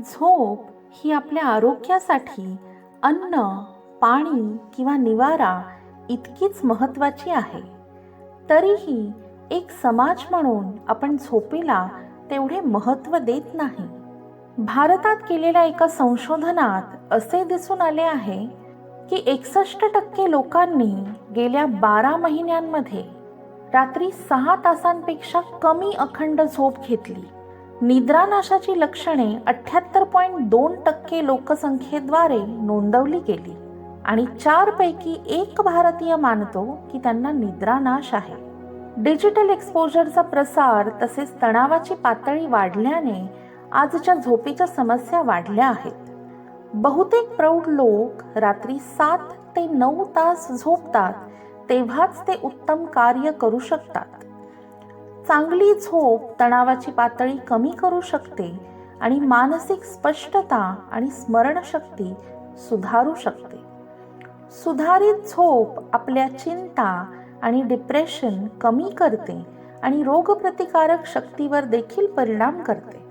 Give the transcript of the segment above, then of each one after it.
झोप ही आपल्या आरोग्यासाठी अन्न पाणी किंवा निवारा इतकीच महत्त्वाची आहे. तरीही एक समाज म्हणून आपण झोपेला तेवढे महत्त्व देत नाही. भारतात केलेल्या एका संशोधनात असे दिसून आले आहे की एकसष्ट टक्के लोकांनी गेल्या बारा महिन्यांमध्ये रात्री सहा तासांपेक्षा कमी अखंड झोप घेतली. निद्रानाशाची लक्षणे अठ्ठ्याहत्तर पॉईंट दोन टक्के लोकसंख्येद्वारे नोंदवली गेली. आणि चारपैकी एक भारतीय मानतो की त्यांना निद्रानाश आहे. डिजिटल एक्सपोजरचा प्रसार तसेच तणावाची पातळी वाढल्याने आजच्या झोपेच्या समस्या वाढल्या आहेत. बहुतेक प्रौढ लोक रात्री सात ते नऊ तास झोपतात तेव्हाच ते उत्तम कार्य करू शकतात. चांगली झोप तणावाची पातळी कमी करू शकते आणि मानसिक स्पष्टता आणि स्मरणशक्ती सुधारू शकते. सुधारित झोप आपल्या चिंता आणि डिप्रेशन कमी करते आणि रोगप्रतिकारक शक्तीवर देखील परिणाम करते.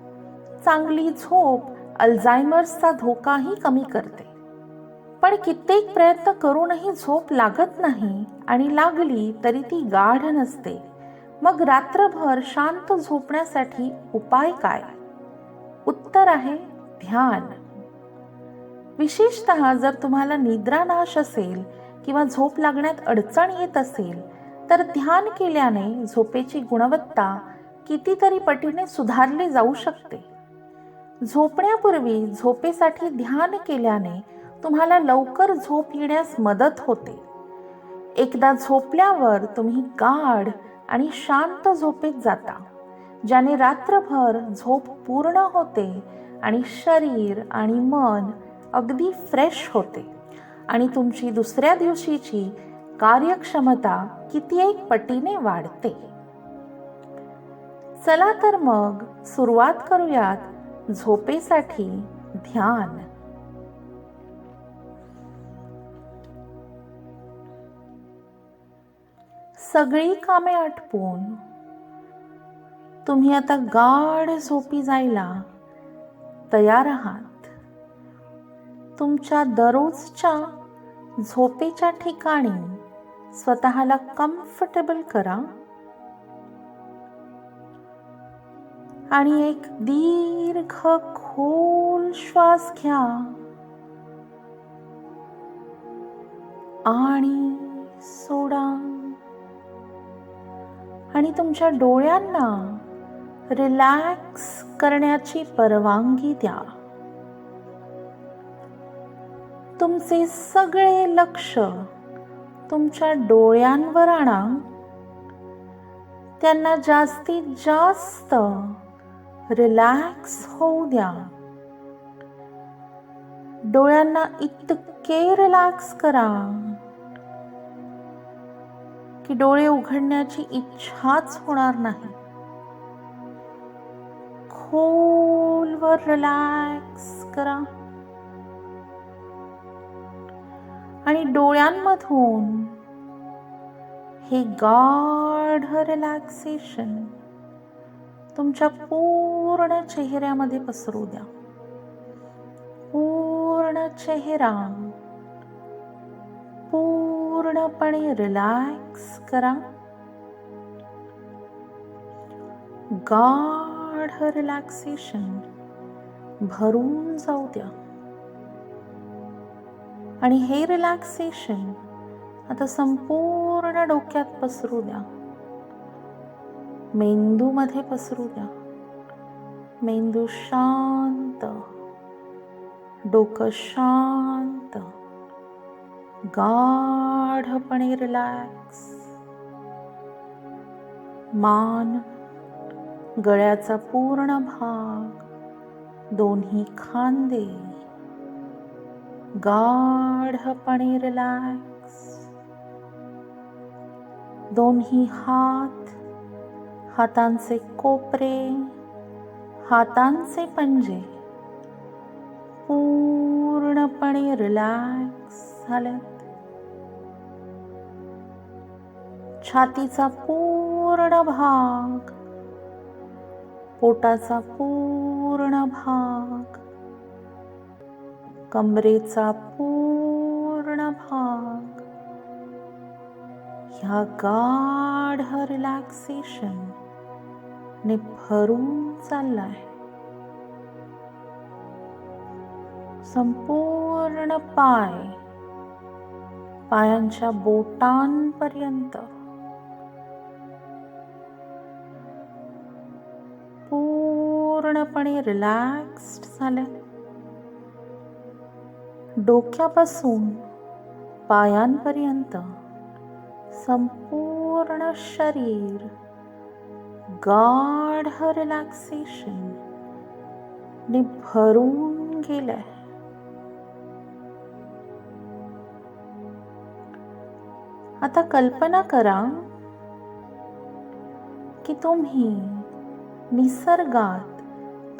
चांगली झोप अल्झायमर्सचा धोकाही कमी करते. पण कित्येक प्रयत्न करूनही झोप लागत नाही आणि लागली तरी ती गाढ नसते. मग रात्रभर शांत झोपण्यासाठी उपाय काय? उत्तर आहे ध्यान. विशेषत जर तुम्हाला निद्रानाश असेल किंवा झोप लागण्यात अडचण येत असेल तर ध्यान केल्याने झोपेची गुणवत्ता कितीतरी पटीने सुधारली जाऊ शकते. झोपण्यापूर्वी झोपेसाठी ध्यान केल्याने तुम्हाला लवकर झोप येण्यास मदत होते. एकदा झोपल्यावर तुम्ही गाढ आणि शांत झोपेत जाता ज्याने रात्रभर झोप पूर्ण होते आणि शरीर आणि मन अगदी फ्रेश होते. आणि तुमची दुसऱ्या दिवशीची कार्यक्षमता किती एक पटीने वाढते. चला तर मग सुरुवात करूयात झोपेसाठी ध्यान. सगळी कामे आटपून. तुम्ही आता गाढ झोपी जायला तयार आहात. तुमच्या दररोजच्या झोपेच्या ठिकाणी स्वतःला कम्फर्टेबल करा. आणि एक दीर्घ खोल श्वास घ्या. आणि सोडा. आणि तुमच्या डोळ्यांना रिलॅक्स करण्याची परवानगी द्या. तुमचे सगळे लक्ष तुमच्या डोळ्यांवर आणा. त्यांना जास्तीत जास्त रिलॅक्स होऊ द्या. डोळ्यांना इतके रिलॅक्स करा. की डोळे उघडण्याची इच्छाच होणार नाही. खोलवर रिलॅक्स करा. आणि डोळ्यांमधून हे गाढ रिलॅक्सेशन तुमच्या पूर्ण चेहऱ्यामध्ये पसरू द्या. पूर्ण चेहरा पूर्ण पूर्णपणे रिलॅक्स करा. गाढ रिलॅक्सेशन भरून जाऊ द्या. आणि हे रिलॅक्सेशन आता संपूर्ण डोक्यात पसरू द्या. मेंदूमध्ये पसरू द्या. मेंदू शांत. डोकं शांत. गाढपणे रिलॅक्स मान गळ्याचा पूर्ण भाग दोन्ही खांदे. गाढपणे रिलॅक्स दोन्ही हात हातांचे कोपरे हातांचे पंजे पूर्णपणे रिलॅक्स झालेत छातीचा पूर्ण भाग पोटाचा पूर्ण भाग कमरेचा पूर्ण भाग. ह्या गाढ रिलॅक्सेशन ने भरून चाललाय. संपूर्ण पाय पायांच्या बोटांपर्यंत पूर्णपणे रिलॅक्स्ड झाले डोक्यापासून पायांपर्यंत संपूर्ण शरीर गाढ रिलॅक्सेशन ने भरून गेलंय. आता कल्पना करा की तुम्ही निसर्गात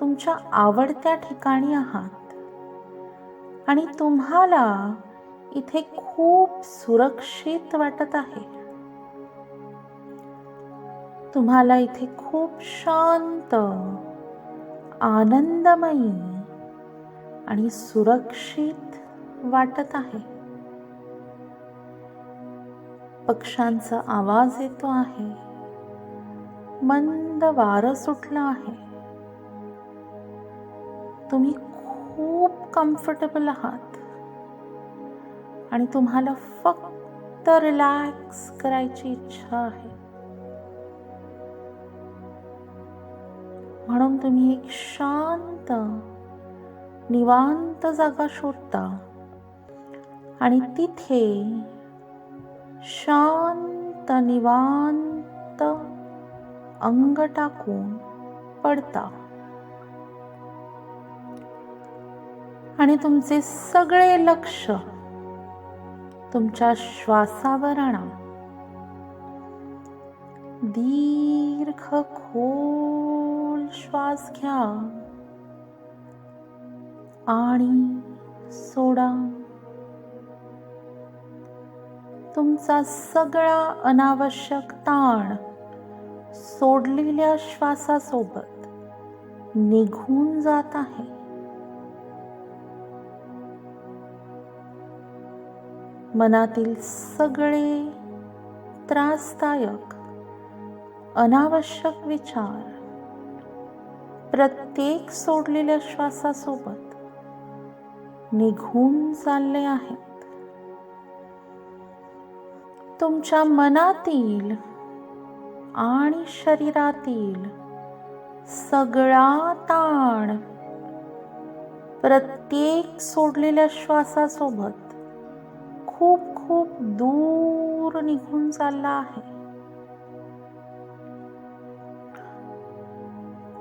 तुमच्या आवडत्या ठिकाणी आहात. आणि तुम्हाला इथे खूप सुरक्षित वाटत आहे. तुम्हाला इथे खूप शांत आनंदमयी आणि सुरक्षित वाटत आहे. पक्ष्यांचा आवाज येतो आहे. मंद वारं सुटलं आहे. तुम्ही खूप कम्फर्टेबल आहात. आणि तुम्हाला फक्त रिलॅक्स करायची इच्छा आहे. म्हणून तुम्ही एक शांत निवांत जागा शोधता. आणि तिथे शांत निवांत अंग टाकून पडता. आणि तुमचे सगळे लक्ष तुमच्या श्वासावर आणा. दीर्घ खोल श्वास घ्या आणि सोडा. तुमचा सगळा अनावश्यक ताण सोडलेल्या श्वासासोबत निघून जात आहे. मनातील सगळे त्रासदायक अनावश्यक विचार प्रत्येक सोडलेल्या श्वासासोबत निघून चालले आहेत. तुमच्या मनातील आणि शरीरातील सगळा ताण प्रत्येक सोडलेल्या श्वासासोबत खूप खूप दूर निघून चालला आहे.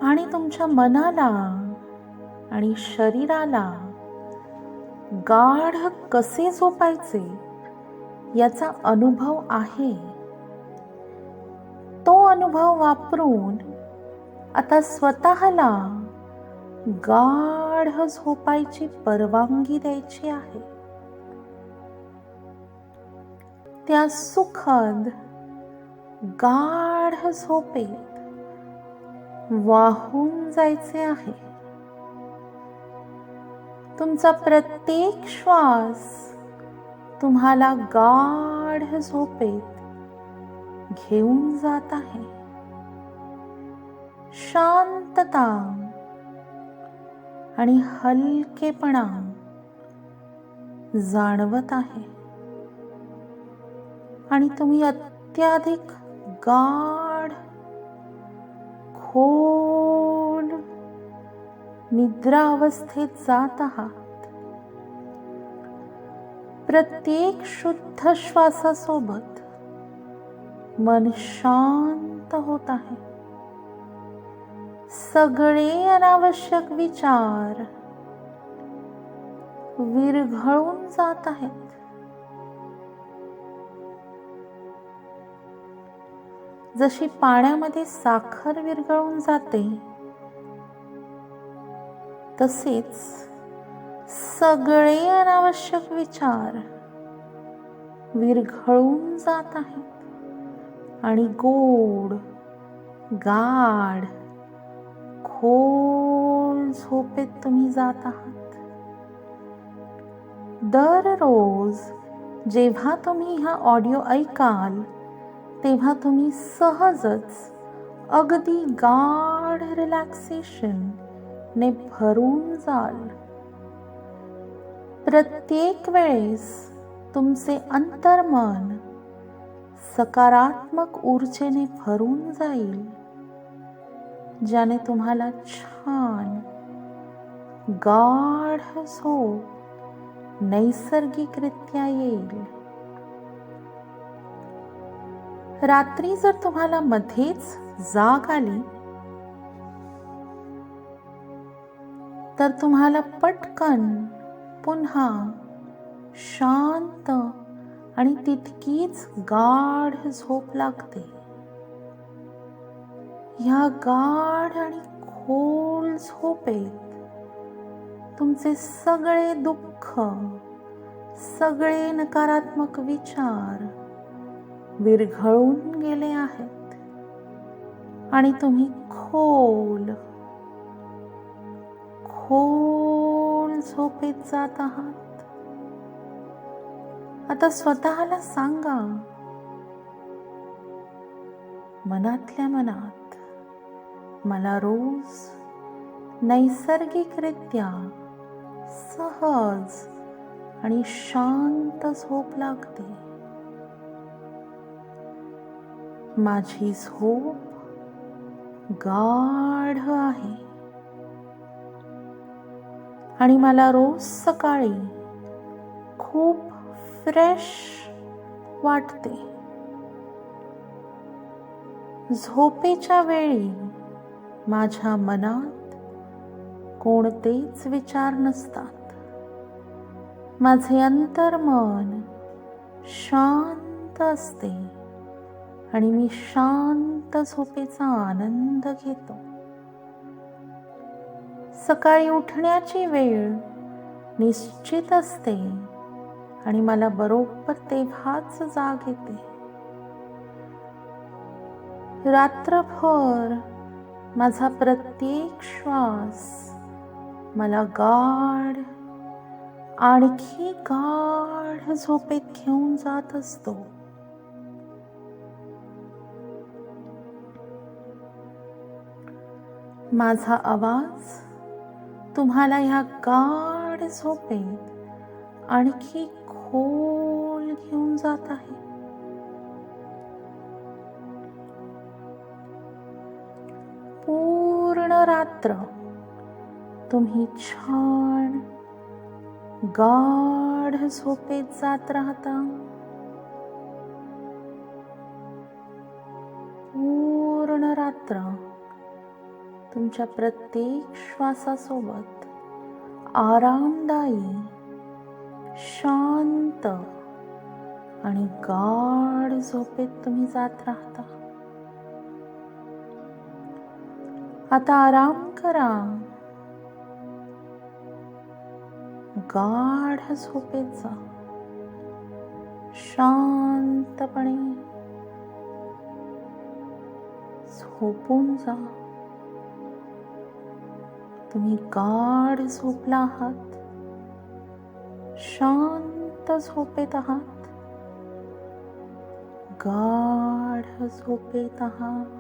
आणि तुमच्या मनाला आणि शरीराला गाढ कसे झोपायचे याचा अनुभव आहे. तो अनुभव वापरून आता स्वतःला गाढ झोपायची परवानगी द्यायची आहे. त्या सुखद गाढ झोपेत वाहून जायचे आहे. तुमचा प्रत्येक श्वास तुम्हाला गाढ झोपेत घेऊन जात आहे. शांतता आणि हलकेपणा जाणवत आहे. आणि तुम्ही अत्याधिक गाढ, खोल निद्रा जात आहात. प्रत्येक शुद्ध श्वासासोबत मन शांत होत आहे. सगळे अनावश्यक विचार विरघळून जात आहेत. जशी पाण्यामध्ये साखर विरघळून जाते तसेच सगळे अनावश्यक विचार विरघळून जात आहेत. आणि गोड गाढ खोल झोपेत तुम्ही जात आहात. दररोज जेव्हा तुम्ही हा ऑडिओ ऐकाल तेव्हा तुम्ही सहजच अगदी गाढ रिलॅक्सेशन ने भरून जाल. प्रत्येक वेळेस तुमचे अंतर्मन सकारात्मक ऊर्जेने भरून जाईल ज्याने तुम्हाला छान गाढ झोप नैसर्गिकरित्या येईल. रात्री जर तुम्हाला मध्येच जाग आली तर तुम्हाला पटकन पुन्हा शांत आणि तितकीच गाढ झोप लागते. ह्या गाढ आणि खोल झोपेत तुमचे सगळे दुःख सगळे नकारात्मक विचार विरघळून गेले आहेत. आणि तुम्ही खोल खोल झोपेत जात आहात. आता स्वतःला सांगा मनातल्या मनात मला रोज नैसर्गिकरित्या सहज आणि शांत झोप लागते. माझी झोप गाढ आहे. आणि मला रोज सकाळी खूप फ्रेश वाटते. झोपेच्या वेळी माझ्या मनात कोणतेच विचार नसतात. माझे अंतर्मन शांत असते. आणि मी शांत झोपेचा आनंद घेतो. सकाळी उठण्याची वेळ निश्चित असते आणि मला बरोबर तेव्हाच जाग येते. रात्रभर माझा प्रत्येक श्वास मला गाढ आणखी गाढ झोपेत घेऊन जात असतो. माझा आवाज तुम्हाला ह्या गाढ झोपेत आणखी खोल घेऊन जात आहे. पूर्ण रात्र तुम्ही छान गाढ झोपेत जात राहता. पूर्ण रात्र तुमच्या प्रत्येक श्वासासोबत आरामदायी शांत आणि गाढ झोपेत तुम्ही जात राहता. आता आराम करा. गाढ झोपेत जा. शांतपणे झोपून जा. तुम्ही गाढ झोपला आहात. शांत झोपेत आहात. गाढ झोपेत आहात.